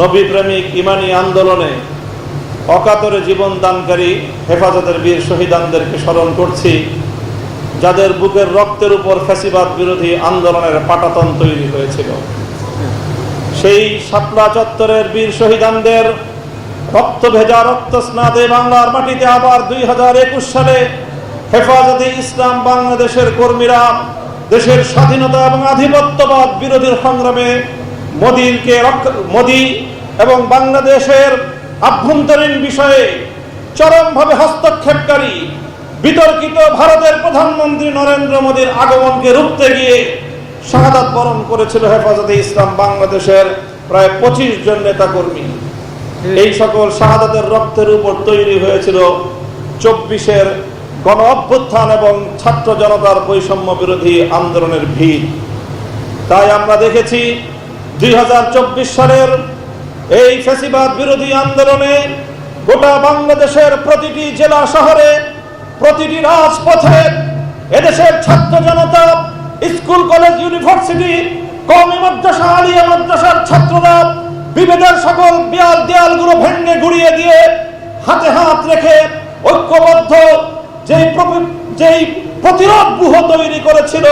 নবী প্রেমিক ইমানি আন্দোলনে অকাতরে জীবন দানকারী হেফাজতের বীর শহীদানদেরকে স্মরণ করছি, যাদের বুকের রক্তের উপর ফ্যাসিবাদ বিরোধী আন্দোলনের পাটাতন তৈরি হয়েছিল। সেই শাপলা চত্বরের বীর শহীদানদের রক্ত ভেজা রক্ত স্নাদে বাংলার মাটিতে আবার দুই হাজার একুশ সালে হেফাজতে ইসলাম বাংলাদেশের কর্মীরা দেশের স্বাধীনতা এবং আধিপত্যবাদ বিরোধীর সংগ্রামে মোদীকে রক্ষ- মোদী এবং বাংলাদেশের আভ্যন্তরীণ বিষয়ে চরমভাবে হস্তক্ষেপকারী, বিতর্কিত ভারতের প্রধানমন্ত্রী নরেন্দ্র মোদীর আগমনকে রুখতে গিয়ে শাহাদাত বরণ করেছিল হেফাজতে ইসলাম বাংলাদেশের প্রায় পঁচিশ জন নেতাকর্মী। এই সকল শাহাদাতের রক্তের উপর তৈরি হয়েছিল চব্বিশের গণ অভ্যুত্থান এবং ছাত্র জনতার বৈষম্য বিরোধী আন্দোলনের ভিড় তাই আমরা দেখেছি দুই হাজার চব্বিশ সালের এই ফেসিবাদ বিরোধী আন্দোলনে গোটা বাংলাদেশের প্রতিটি জেলা শহরে, প্রতিটি রাজপথে এদেশের ছাত্র জনতা, স্কুল, কলেজ, ইউনিভার্সিটি কমি মাদ্রাসা, আলিয়া মাদ্রাসার ছাত্ররা বিভেদের সকল দেয়াল দেয়ালগুলো ভেঙে গুড়িয়ে দিয়ে হাতে হাত রেখে ঐক্যবদ্ধ যেই যেই প্রতিরোধ ব্যূহ তৈরি করেছিল,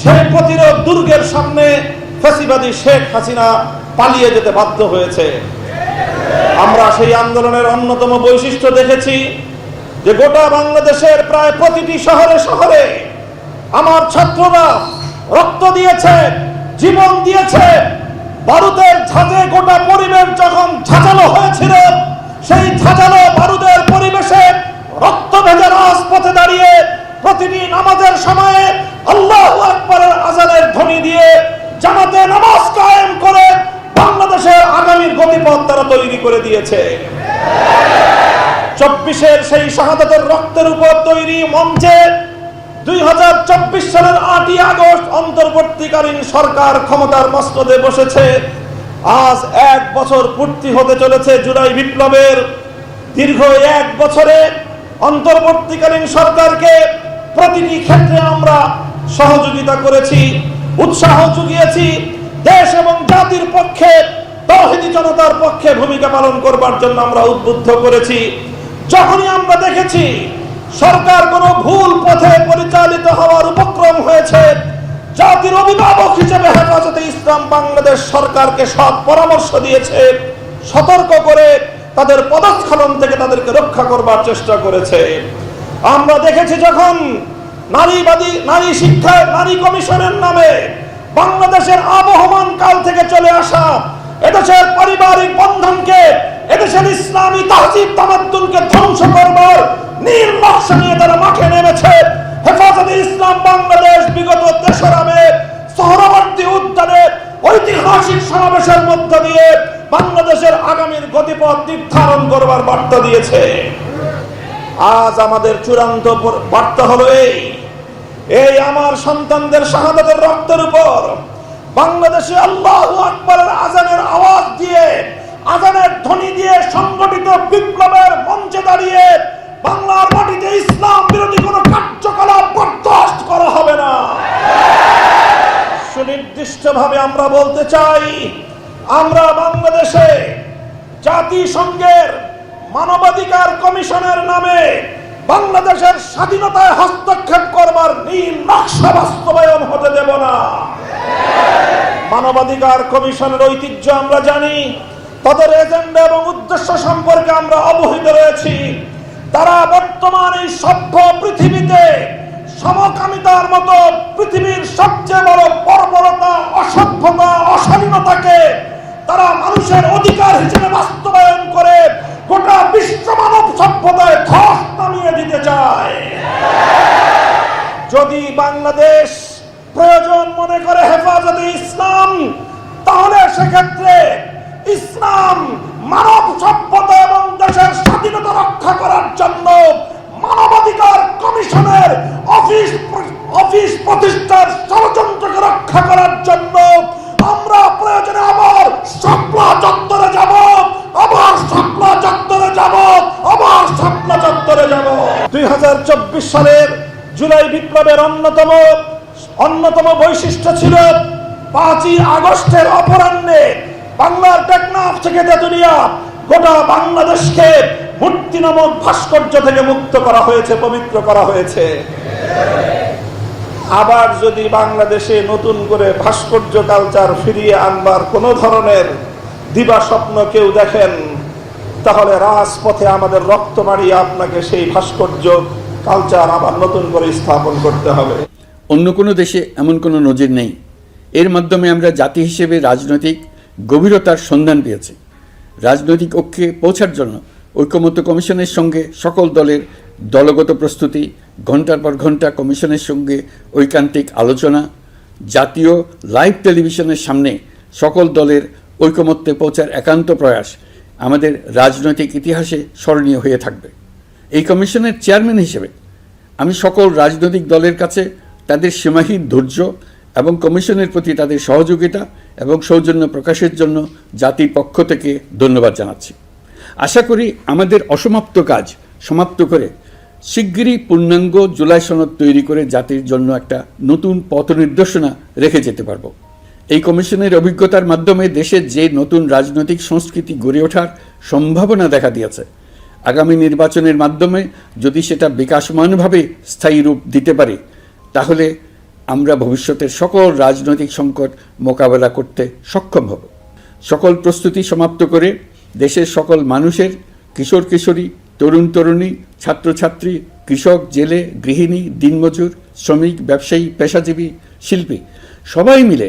সেই প্রতিরোধ দুর্গের সামনে ফ্যাসিবাদী শেখ হাসিনা পালিয়ে যেতে বাধ্য হয়েছে। আমরা সেই আন্দোলনের অন্যতম বৈশিষ্ট্য দেখেছি যে গোটা বাংলাদেশের প্রায় প্রতিটি শহরে শহরে আমার ছাত্ররা রক্ত দিয়েছে, জীবন দিয়েছে। বারুদের ঝাঁজে গোটা পরিবেশ যখন ঝাঁঝালো হয়েছিল, সেই ঝাঁঝালো বারুদের পরিবেশে রক্ত ভেজা রাজপথে দাঁড়িয়ে প্রতিটি নামাজের সময়ে আল্লাহ আকবরের আজানের ধ্বনি দিয়ে জামাতে নামাজ কায়েম করে বাংলাদেশের আগামীর গতিপথ তারা তৈরি করে দিয়েছে। চব্বিশের সেই শাহাদাতের রক্তের উপর তৈরি মঞ্চে দুই হাজার চব্বিশ সালের আটই আগস্ট অন্তর্বর্তীকালীন সরকার ক্ষমতার মস্তদে বসেছে। আজ এক বছর পূর্তি হতে চলেছে জুলাই বিপ্লবের। দীর্ঘ এক বছরে অন্তর্বর্তীকালীন সরকারকে প্রতিটি ক্ষেত্রে আমরা সহযোগিতা করেছি। উৎসাহ জুগিয়েছি দেশ এবং জাতির পক্ষে, তহিদি জনতার পক্ষে ভূমিকা পালন করবার জন্য আমরা উদ্বুদ্ধ করেছি। যখনই আমরা দেখেছি সরকার কোনো ভুল পথে পরিচালিত হওয়ার উপক্রম হয়েছে, জাতির অভিভাবক হিসেবে হেফাজতে ইসলাম বাংলাদেশ সরকারকে সৎ পরামর্শ দিয়েছে, সতর্ক করে তাদের পদস্খলন থেকে তাদেরকে রক্ষা করবার চেষ্টা করেছে। আমরা দেখেছি যখন নারীবাদী, নারী শিক্ষা, নারী কমিশনের নামে বাংলাদেশের আবহমান কাল থেকে চলে আসা এদেশের পারিবারিক বন্ধনকে, এদেশের ইসলামী তাহজিব তামাদ্দুনকে ধ্বংস করবার নীল নকশা নিয়ে তারা মাঠে নেমেছে। হেফাজতে ইসলাম বাংলাদেশ বিগত তেসরা মে শহরবর্তী উদ্যানে ঐতিহাসিক সমাবেশের মধ্য দিয়ে বাংলাদেশের আগামীর গতিপথ নির্ধারণ করবার বার্তা দিয়েছে। আজ আমাদের চূড়ান্ত বার্তা হলো এই। এই আমার সন্তানদের শাহাদাতের রক্তের উপর বাংলাদেশে আল্লাহ আকবরের আজানের আওয়াজ দিয়ে, আজানের ধ্বনি দিয়ে সংগঠিত বিপ্লবের মঞ্চে দাঁড়িয়ে বাংলার মাটিতে ইসলাম বিরোধী কোনো কার্যকলাপ বরদাস্ত করা হবে না। সুনির্দিষ্টভাবে আমরা বলতে চাই, আমরা বাংলাদেশে জাতিসংঘের মানবাধিকার কমিশনের নামে বাংলাদেশের স্বাধীনতায় হস্তক্ষেপ করবার নীল নকশা বাস্তবায়ন হতে দেব না। মানবাধিকার কমিশনের ঐতিহ্য আমরা জানি, তাদের এজেন্ডা এবং উদ্দেশ্য সম্পর্কে আমরা অবহিত রয়েছি। তারা বর্তমান এই সভ্য পৃথিবীতে সমকামিতার মতো পৃথিবীর সবচেয়ে বড় বর্বরতা, অসভ্যতা, অশালীনতাকে তারা মানুষের অধিকার হিসেবে বাস্তবায়ন করে গোটা বিশ্ব মানব সভ্যতায় ধস নামিয়ে দিতে চায়। যদি বাংলাদেশ প্রয়োজন মনে করে হেফাজতে ইসলাম, তাহলে সেক্ষেত্রে ইসলাম মানব সভ্যতা এবং দেশের স্বাধীনতা রক্ষা করার জন্য মানবাধিকার কমিশনের অফিস অফিস প্রতিষ্ঠার ষড়যন্ত্রকে রক্ষা করার জন্য আমরা প্রয়োজনে আবার শাপলা চত্বরে যাব আবার শাপলা চত্বরে যাব আবার চত্বরে যাব। দুই সালের জুলাই বিপ্লবের অন্যতম অন্যতম বৈশিষ্ট্য ছিল পাঁচই আগস্টের অপরাহ্নে বাংলার টেকনাফ থেকে তেতুলিয়া গোটা বাংলাদেশকে মূর্তি নামক ভাস্কর্য থেকে মুক্ত করা হয়েছে, পবিত্র করা হয়েছে। আবার যদি বাংলাদেশে নতুন করে ভাস্কর্য কালচার ফিরিয়ে আনবার কোন ধরনের দিবা স্বপ্ন কেউ দেখেন তাহলে রাজপথে আমাদের রক্ত মারিয়ে আপনাকে সেই ভাস্কর্য কালচার আবার নতুন করে স্থাপন করতে হবে। অন্য কোনো দেশে এমন কোনো নজির নেই। এর মাধ্যমে আমরা জাতি হিসেবে রাজনৈতিক গভীরতার সন্ধান পেয়েছি। রাজনৈতিক ঐক্যে পৌঁছার জন্য ঐক্যমত্য কমিশনের সঙ্গে সকল দলের দলগত প্রস্তুতি ঘণ্টার পর ঘণ্টা কমিশনের সঙ্গে ঐকান্তিক আলোচনা, জাতীয় লাইভ টেলিভিশনের সামনে সকল দলের ঐকমত্যে পৌঁছার একান্ত প্রয়াস আমাদের রাজনৈতিক ইতিহাসে স্মরণীয় হয়ে থাকবে। এই কমিশনের চেয়ারম্যান হিসেবে আমি সকল রাজনৈতিক দলের কাছে তাদের সীমাহীন ধৈর্য এবং কমিশনের প্রতি তাদের সহযোগিতা এবং সৌজন্য প্রকাশের জন্য জাতির পক্ষ থেকে ধন্যবাদ জানাচ্ছি। আশা করি আমাদের অসমাপ্ত কাজ সমাপ্ত করে শিগগিরই পূর্ণাঙ্গ জুলাই সনদ তৈরি করে জাতির জন্য একটা নতুন পথ নির্দেশনা রেখে যেতে পারব। এই কমিশনের অভিজ্ঞতার মাধ্যমে দেশের যে নতুন রাজনৈতিক সংস্কৃতি গড়ে ওঠার সম্ভাবনা দেখা দিয়েছে। আগামী নির্বাচনের মাধ্যমে যদি সেটা বিকাশমানভাবে স্থায়ী রূপ দিতে পারে, তাহলে আমরা ভবিষ্যতের সকল রাজনৈতিক সংকট মোকাবেলা করতে সক্ষম হব। সকল প্রস্তুতি সমাপ্ত করে দেশের সকল মানুষের, কিশোর কিশোরী, তরুণ তরুণী, ছাত্রছাত্রী, কৃষক, জেলে, গৃহিণী, দিনমজুর, শ্রমিক, ব্যবসায়ী, পেশাজীবী, শিল্পী সবাই মিলে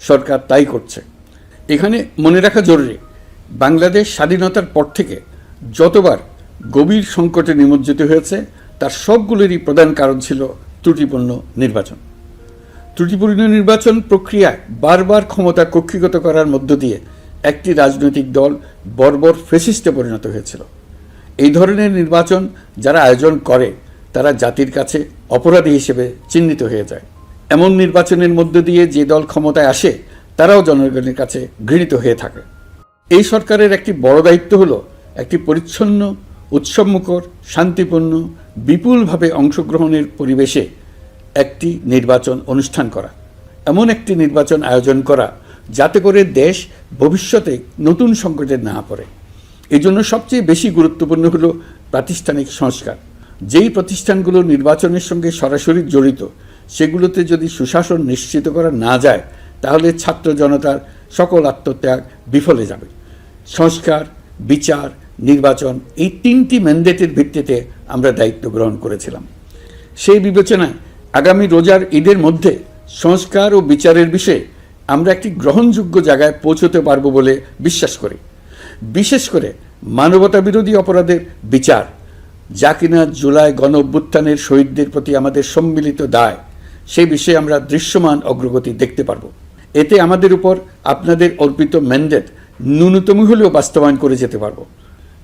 সরকার তাই করছে। এখানে মনে রাখা জরুরি, বাংলাদেশ স্বাধীনতার পর থেকে যতবার গভীর সংকটে নিমজ্জিত হয়েছে, তার সবগুলোরই প্রধান কারণ ছিল ত্রুটিপূর্ণ নির্বাচন। ত্রুটিপূর্ণ নির্বাচন প্রক্রিয়ায় বারবার ক্ষমতা কক্ষিগত করার মধ্য দিয়ে একটি রাজনৈতিক দল বর্বর ফেসিস্টে পরিণত হয়েছিল। এই ধরনের নির্বাচন যারা আয়োজন করে, তারা জাতির কাছে অপরাধী হিসেবে চিহ্নিত হয়ে যায়। এমন নির্বাচনের মধ্য দিয়ে যে দল ক্ষমতায় আসে, তারাও জনগণের কাছে ঘৃণিত হয়ে থাকে। এই সরকারের একটি বড় দায়িত্ব হল একটি পরিচ্ছন্ন, উৎসবমুখর, শান্তিপূর্ণ, বিপুলভাবে অংশগ্রহণের পরিবেশে একটি নির্বাচন অনুষ্ঠান করা, এমন একটি নির্বাচন আয়োজন করা, যাতে করে দেশ ভবিষ্যতে নতুন সংকটে না পড়ে। এই জন্য সবচেয়ে বেশি গুরুত্বপূর্ণ হল প্রাতিষ্ঠানিক সংস্কার। যেই প্রতিষ্ঠানগুলো নির্বাচনের সঙ্গে সরাসরি জড়িত সেগুলোতে যদি সুশাসন নিশ্চিত করা না যায়, তাহলে ছাত্র জনতার সকল আত্মত্যাগ বিফলে যাবে। সংস্কার, বিচার, নির্বাচন এই তিনটি ম্যান্ডেটের ভিত্তিতে আমরা দায়িত্ব গ্রহণ করেছিলাম। সেই বিবেচনায় আগামী রোজার ঈদের মধ্যে সংস্কার ও বিচারের বিষয়ে আমরা একটি গ্রহণযোগ্য জায়গায় পৌঁছতে পারব বলে বিশ্বাস করি। বিশেষ করে মানবতা বিরোধী অপরাধের বিচার, যা কিনা জুলাই গণ অভ্যুত্থানের শহীদদের প্রতি আমাদের সম্মিলিত দায় সেই বিষয়ে আমরা দৃশ্যমান অগ্রগতি দেখতে পারব। এতে আমাদের উপর আপনাদের অর্পিত ম্যান্ডেট ন্যূনতম হলেও বাস্তবায়ন করে যেতে পারব।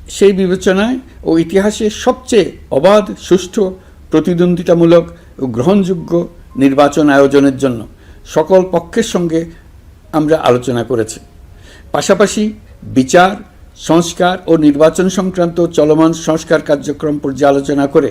সেই বিবেচনায় ও ইতিহাসে সবচেয়ে অবাধ, সুষ্ঠু, প্রতিদ্বন্দ্বিতামূলক ও গ্রহণযোগ্য নির্বাচন আয়োজনের জন্য সকল পক্ষের সঙ্গে আমরা আলোচনা করেছি। পাশাপাশি বিচার, সংস্কার ও নির্বাচন সংক্রান্ত চলমান সংস্কার কার্যক্রম পর্যালোচনা করে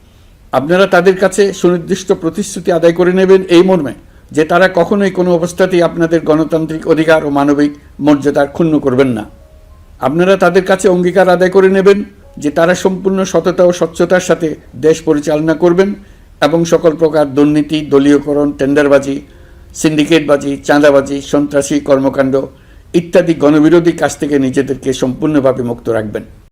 আপনারা তাদের কাছে সুনির্দিষ্ট প্রতিশ্রুতি আদায় করে নেবেন এই মর্মে যে তারা কখনোই কোনো অবস্থাতেই আপনাদের গণতান্ত্রিক অধিকার ও মানবিক মর্যাদার ক্ষুণ্ণ করবেন না। আপনারা তাদের কাছে অঙ্গীকার আদায় করে নেবেন যে তারা সম্পূর্ণ সততা ও স্বচ্ছতার সাথে দেশ পরিচালনা করবেন এবং সকল প্রকার দুর্নীতি, দলীয়করণ, টেন্ডারবাজি, সিন্ডিকেটবাজি, চাঁদাবাজি, সন্ত্রাসী কর্মকাণ্ড ইত্যাদি গণবিরোধী কাজ থেকে নিজেদেরকে সম্পূর্ণভাবে মুক্ত রাখবেন।